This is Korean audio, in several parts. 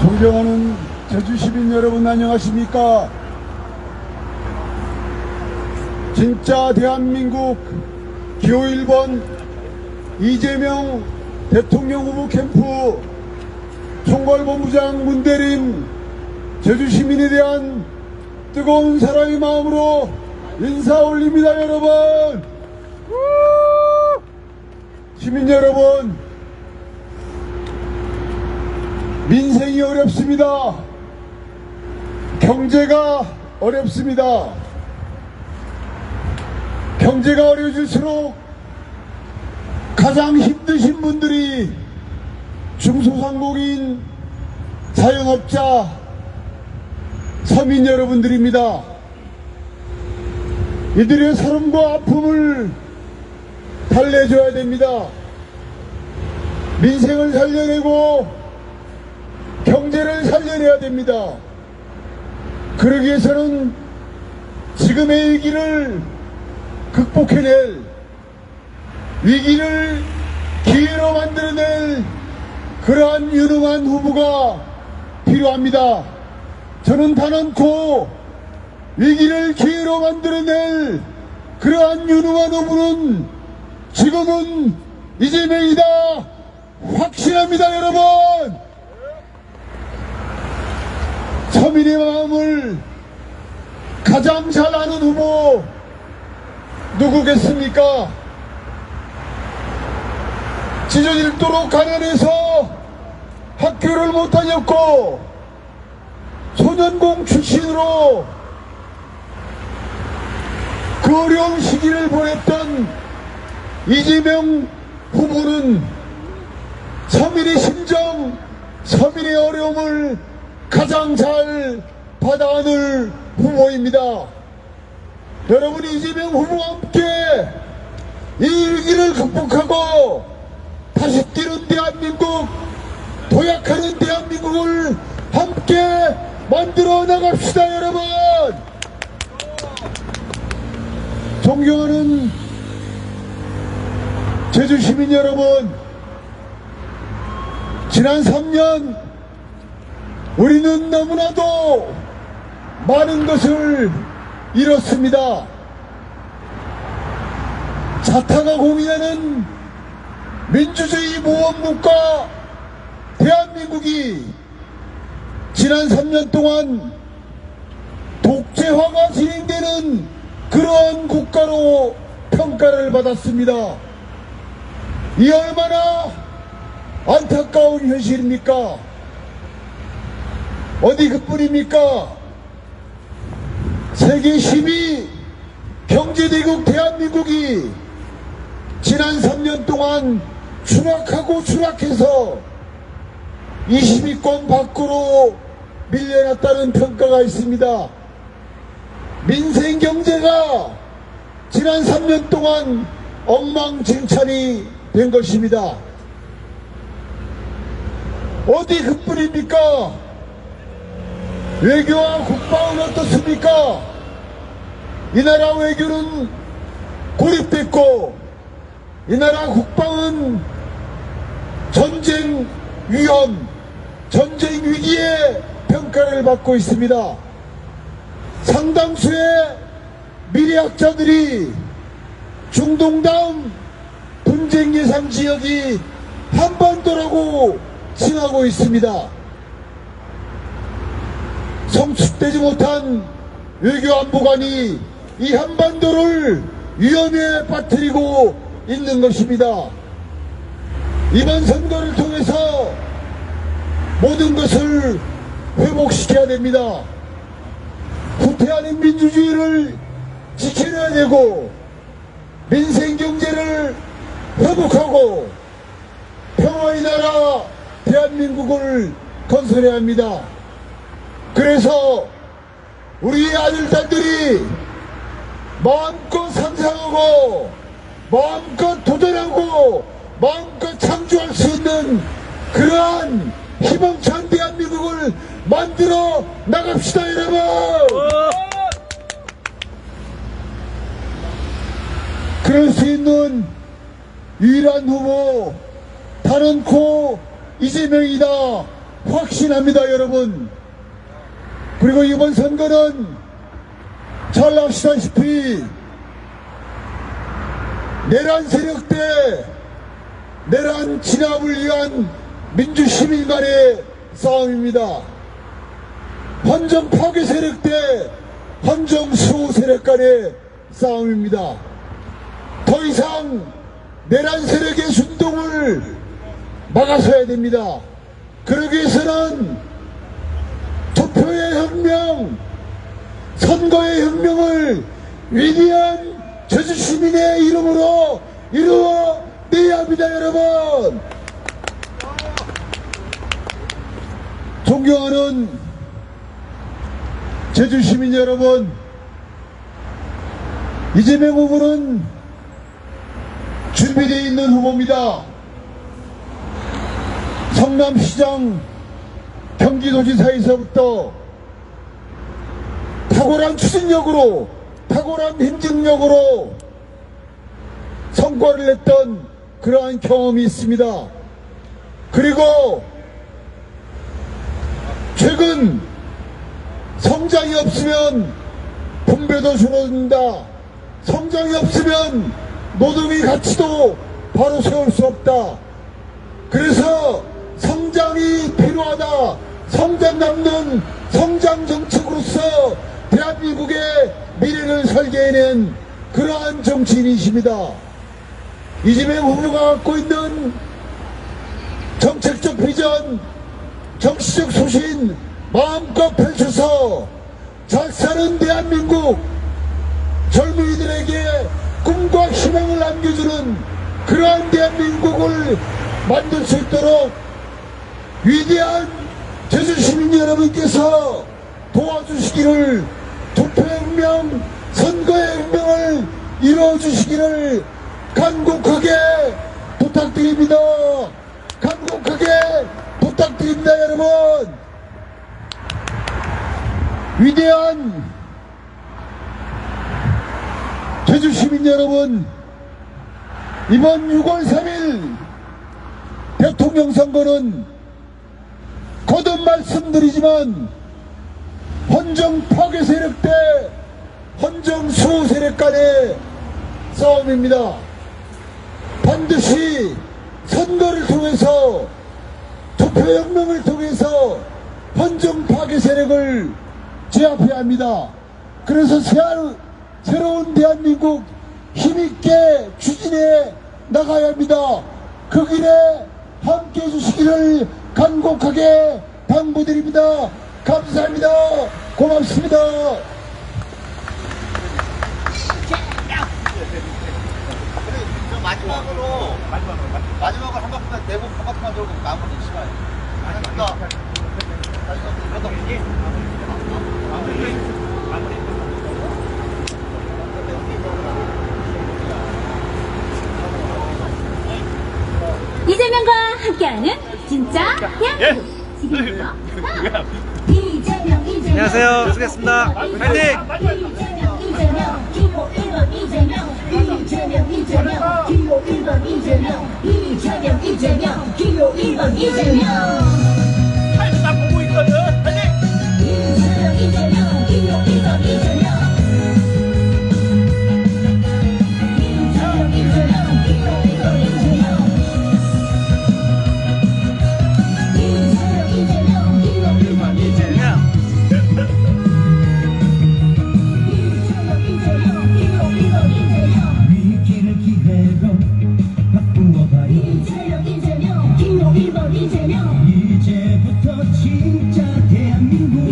존경하는 제주 시민 여러분 안녕하십니까? 진짜 대한민국 기호 1번 이재명 대통령 후보 캠프 총괄본부장 문대림 제주 시민에 대한 뜨거운 사랑의 마음으로 인사 올립니다 여러분 시민 여러분 민생이 어렵습니다. 경제가 어렵습니다. 경제가 어려질수록 가장 힘드신 분들이 중소상공인 자영업자 서민 여러분들입니다. 이들의 삶과 아픔을 달래줘야 됩니다. 민생을 살려내고 경제를 살려내야 됩니다. 그러기 위해서는 지금의 위기를 극복해낼 위기를 기회로 만들어낼 그러한 유능한 후보가 필요합니다. 저는 단언코 위기를 기회로 만들어낼 그러한 유능한 후보는 지금은 이재명이다 확실합니다 여러분 서민의 마음을 가장 잘 아는 후보 누구겠습니까? 지저질도록 가난해서 학교를 못 다녔고 소년공 출신으로 그 어려운 시기를 보냈던 이재명 후보는 서민의 심정, 서민의 어려움을 가장 잘 받아안을 후보입니다. 여러분 이재명 후보와 함께 이 위기를 극복하고 다시 뛰는 대한민국 도약하는 대한민국을 함께 만들어 나갑시다 여러분 존경하는 제주 시민 여러분 지난 3년 우리는 너무나도 많은 것을 잃었습니다. 자타가 공인하는 민주주의 모범국가 대한민국이 지난 3년 동안 독재화가 진행되는 그러한 국가로 평가를 받았습니다. 이 얼마나 안타까운 현실입니까? 어디 그뿐입니까? 세계 10위 경제대국 대한민국이 지난 3년 동안 추락하고 추락해서 20위권 밖으로 밀려났다는 평가가 있습니다. 민생 경제가 지난 3년 동안 엉망진창이 된 것입니다. 어디 그뿐입니까? 외교와 국방은 어떻습니까? 이 나라 외교는 고립됐고 이 나라 국방은 전쟁 위험, 전쟁 위기에 평가를 받고 있습니다. 상당수의 미래학자들이 중동 다음 분쟁 예상 지역이 한반도라고 칭하고 있습니다. 성숙되지 못한 외교 안보관이 이 한반도를 위험에 빠뜨리고 있는 것입니다. 이번 선거를 통해서 모든 것을 회복시켜야 됩니다. 후퇴하는 민주주의를 지켜내야 되고 민생 경제를 회복하고 평화의 나라 대한민국을 건설해야 합니다. 그래서 우리 아들, 딸들이 마음껏 상상하고 마음껏 도전하고 마음껏 창조할 수 있는 그러한 희망찬 대한민국을 만들어 나갑시다 여러분 그럴 수 있는 유일한 후보 단언코 이재명이다 확신합니다, 여러분. 그리고 이번 선거는 잘 아시다시피 내란 세력 대 내란 진압을 위한 민주시민 간의 싸움입니다. 헌정 파괴 세력 대 헌정 수호 세력 간의 싸움입니다. 더 이상 내란 세력의 순동을 막아서야 됩니다. 그러기 위해서는 혁명, 선거의 혁명을 위대한 저주 시민의 이름으로 이루어 내야 합니다, 여러분. 존경하는 제주 시민 여러분, 이재명 후보는 준비되어 있는 후보입니다. 성남시장 경기도지사에서부터 탁월한 추진력으로 탁월한 행정력으로 성과를 냈던 그러한 경험이 있습니다. 그리고 최근 성장이 없으면 분배도 줄어든다. 성장이 없으면 노동의 가치도 바로 세울 수 없다. 그래서 성장이 필요하다. 성장 남는 성장 정책으로서 미래를 설계해낸 그러한 정치인이십니다. 이재명 후보가 갖고 있는 정책적 비전, 정치적 소신 마음껏 펼쳐서 잘 사는 대한민국 젊은이들에게 꿈과 희망을 안겨주는 그러한 대한민국을 만들 수 있도록 위대한 제주 시민 여러분께서 도와주시기를 혁명, 선거의 혁명을 이루어 주시기를 간곡하게 부탁드립니다. 간곡하게 부탁드립니다, 여러분. 위대한 제주 시민 여러분, 이번 6월 3일 대통령 선거는 거듭 말씀드리지만 헌정 파괴 세력 대 헌정 수호 세력 간의 싸움입니다. 반드시 선거를 통해서 투표혁명을 통해서 헌정 파괴 세력을 제압해야 합니다. 그래서 새- 새로운 대한민국 힘있게 추진해 나가야 합니다. 그 길에 함께 해주시기를 간곡하게 당부드립니다. 감사합니다. 고맙습니다. 저 마지막으로 마지막으로 한 바퀴만 내부 한 바퀴만 돌고 마무리 시간. 알겠습니다. 이재명과 함께하는 진짜 대한민국 지금부터 이재명 이재명 안녕하세요. 수고했습니다. 파이팅! 이재명 이재명 1 번 이재명 이재명 이재명 기호 1번 이재명 이재명 이재명 기호 1번 이재명 다 보고 있거든. 파이팅! 이재명 이재명 you.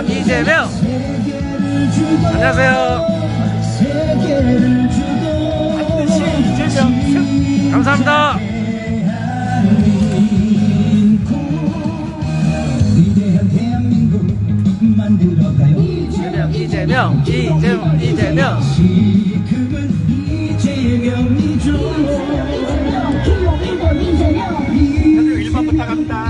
사람 이재명 안녕하세요. 반드시 이재명 감사합니다. 이재명 이재명 이재명 이재명. 지금은 이재명이죠 이재명 일반부터 갑니다.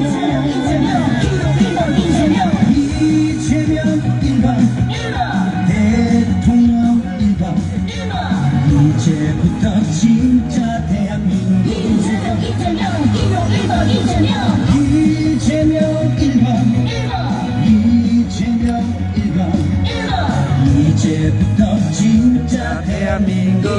이제부터 진짜 대한민국